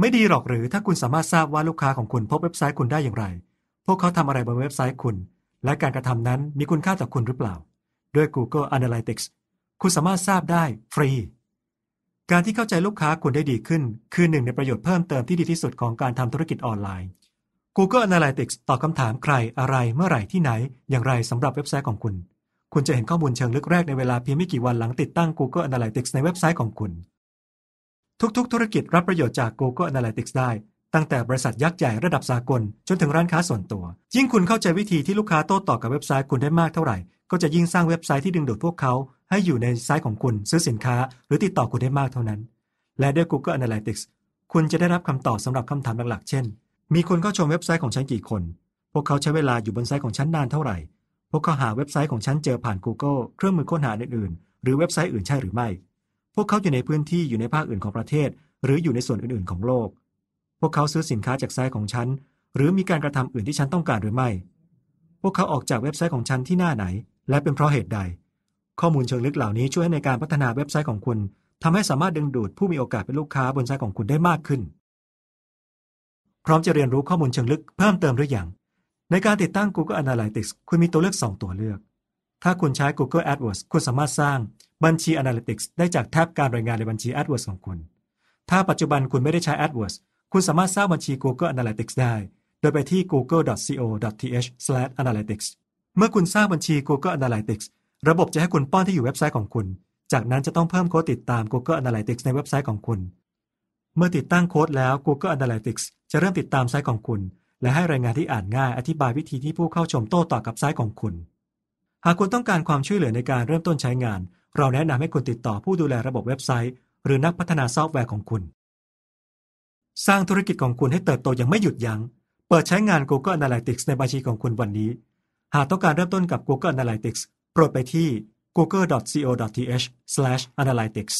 ไม่ดีหรอกหรือถ้าคุณสามารถทราบว่าลูกค้าของคุณพบเว็บไซต์คุณได้อย่างไร พวกเขาทำอะไรบนเว็บไซต์คุณ และการกระทำนั้นมีคุณค่าต่อคุณหรือเปล่า ด้วย Google Analytics คุณสามารถทราบได้ฟรี การที่เข้าใจลูกค้าคุณได้ดีขึ้น คือหนึ่งในประโยชน์เพิ่มเติมที่ดีที่สุดของการทำธุรกิจออนไลน์ Google Analytics ตอบคำถามใครอะไรเมื่อไหร่ที่ไหน อย่างไรสำหรับเว็บไซต์ของคุณ คุณจะเห็นข้อมูลเชิงลึกแรกในเวลาเพียงไม่กี่วันหลังติดตั้ง Google Analytics ในเว็บไซต์ของคุณ ทุกๆ ธุรกิจรับประโยชน์จาก Google Analytics ได้ ตั้งแต่บริษัทยักษ์ใหญ่ระดับสากล จนถึงร้านค้าส่วนตัว ยิ่งคุณเข้าใจวิธีที่ลูกค้าโต้ตอบกับเว็บไซต์คุณได้มากเท่าไหร่ ก็จะยิ่งสร้างเว็บไซต์ที่ดึงดูดพวกเขา ให้อยู่ในไซต์ของคุณซื้อสินค้า หรือติดต่อคุณได้มากเท่านั้น และด้วย Google Analytics คุณจะได้รับคำตอบสำหรับคำถามหลักๆ เช่น มีคนเข้าชมเว็บไซต์ของฉันกี่คน พวกเขาใช้เวลาอยู่บนไซต์ของฉันนานเท่าไหร่ พวกเขาหาเว็บไซต์ของฉันเจอผ่าน Google เครื่องมือค้นหาอื่นๆ หรือเว็บไซต์อื่นใช่หรือไม่ พวกเขาอยู่ในพื้นที่อยู่ในภาคอื่นของประเทศ หรืออยู่ในส่วนอื่นๆของโลก พวกเขาซื้อสินค้าจากไซต์ของฉัน หรือมีการกระทำอื่นที่ฉันต้องการหรือไม่ พวกเขาออกจากเว็บไซต์ของฉันที่หน้าไหน และเป็นเพราะเหตุใด ข้อมูลเชิงลึกเหล่านี้ช่วยในการพัฒนาเว็บไซต์ของคุณทำให้สามารถดึงดูดผู้มีโอกาสเป็นลูกค้าบนไซต์ของคุณได้มากขึ้น พร้อมจะเรียนรู้ข้อมูลเชิงลึกเพิ่มเติมหรือยังในการติดตั้ง Google Analytics คุณมีตัวเลือก 2 ตัวเลือก ถ้าคุณใช้ Google AdWords คุณสามารถสร้างบัญชี Analytics ได้จากแท็บการรายงานในบัญชี AdWords ของคุณ ถ้าปัจจุบันคุณไม่ได้ใช้ AdWords คุณสามารถสร้างบัญชี Google Analytics ได้ โดยไปที่ google.co.th/analytics เมื่อคุณสร้างบัญชี Google Analytics ระบบจะให้คุณป้อนที่อยู่เว็บไซต์ของคุณ จากนั้นจะต้องเพิ่มโค้ดติดตาม Google Analytics ในเว็บไซต์ของคุณ เมื่อติดตั้งโค้ดแล้ว Google Analytics จะเริ่มติดตามไซต์ของคุณ และให้รายงานที่อ่านง่ายอธิบายวิธีที่ผู้เข้าชมโต้ตอบกับไซต์ของคุณ หากคุณต้องการความช่วยเหลือในการเริ่มต้นใช้งาน เราแนะนำให้คุณติดต่อผู้ดูแลระบบเว็บไซต์ หรือนักพัฒนาซอฟต์แวร์ของคุณ สร้างธุรกิจของคุณให้เติบโตอย่างไม่หยุดยัง้ง เปิดใช้งาน Google Analytics ในบัญชีของคุณวันนี้ หากต้องการเริ่มต้นกับ Google Analytics โปรดไปที่ google.co.th/analytics